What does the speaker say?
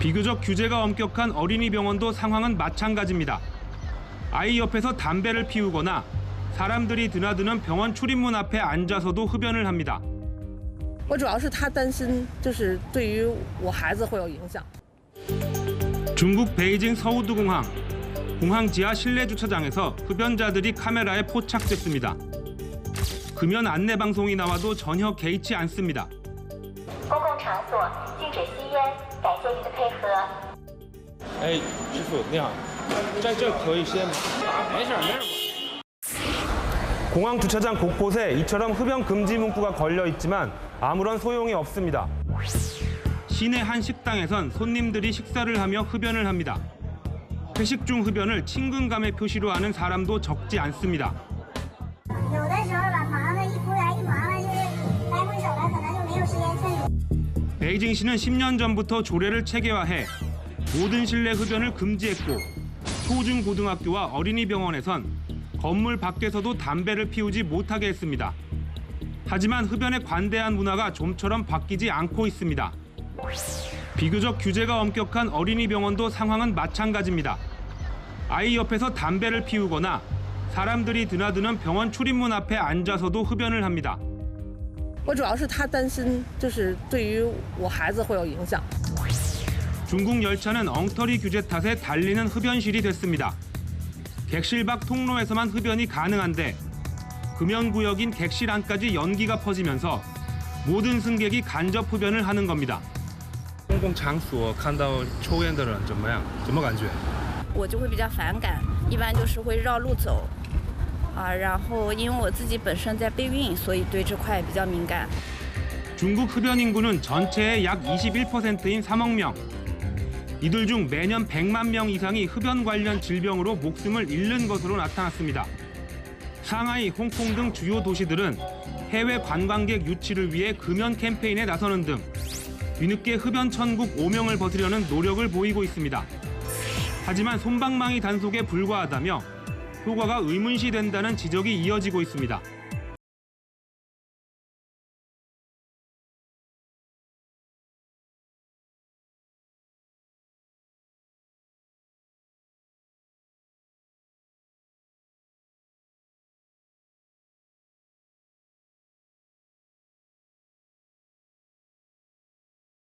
비교적 규제가 엄격한 어린이 병원도 상황은 마찬가지입니다. 아이 옆에서 담배를 피우거나 사람들이 드나드는 병원 출입문 앞에 앉아서도 흡연을 합니다. 我主要是他担心，就是对于我孩子会有影响。 중국 베이징 서우드공항 공항 지하 실내 주차장에서 흡연자들이 카메라에 포착됐습니다. 금연 안내 방송이 나와도 전혀 개의치 않습니다. 公共场所禁止吸烟， 感谢您的配合。哎，师傅你好，在这可以先，没事儿没事儿。 공항 주차장 곳곳에 이처럼 흡연 금지 문구가 걸려 있지만 아무런 소용이 없습니다. 시내 한 식당에선 손님들이 식사를 하며 흡연을 합니다. 회식 중 흡연을 친근감의 표시로 하는 사람도 적지 않습니다. 베이징시는 10년 전부터 조례를 체계화해 모든 실내 흡연을 금지했고 초중 고등학교와 어린이 병원에선 건물 밖에서도 담배를 피우지 못하게 했습니다. 하지만 흡연에 관대한 문화가 좀처럼 바뀌지 않고 있습니다. 비교적 규제가 엄격한 어린이 병원도 상황은 마찬가지입니다. 아이 옆에서 담배를 피우거나 사람들이 드나드는 병원 출입문 앞에 앉아서도 흡연을 합니다. 我主要是他担心，就是对于我孩子会有影响。 중국 열차는 엉터리 규제 탓에 달리는 흡연실이 됐습니다. 객실 밖 통로에서만 흡연이 가능한데 금연구역인 객실 안까지 연기가 퍼지면서 모든 승객이 간접 흡연을 하는 겁니다. 公共场所看到抽烟的人怎么样？怎么感觉？我就会比较反感，一般就是会绕路走， 啊，然后因为我自己本身在备孕，所以对这块比较敏感。 중국 흡연 인구는 전체의 약 21%인 3억 명. 이들 중 매년 100만 명 이상이 흡연 관련 질병으로 목숨을 잃는 것으로 나타났습니다. 상하이, 홍콩 등 주요 도시들은 해외 관광객 유치를 위해 금연 캠페인에 나서는 등 뒤늦게 흡연 천국 오명을 벗으려는 노력을 보이고 있습니다. 하지만 솜방망이 단속에 불과하다며 효과가 의문시 된다는 지적이 이어지고 있습니다.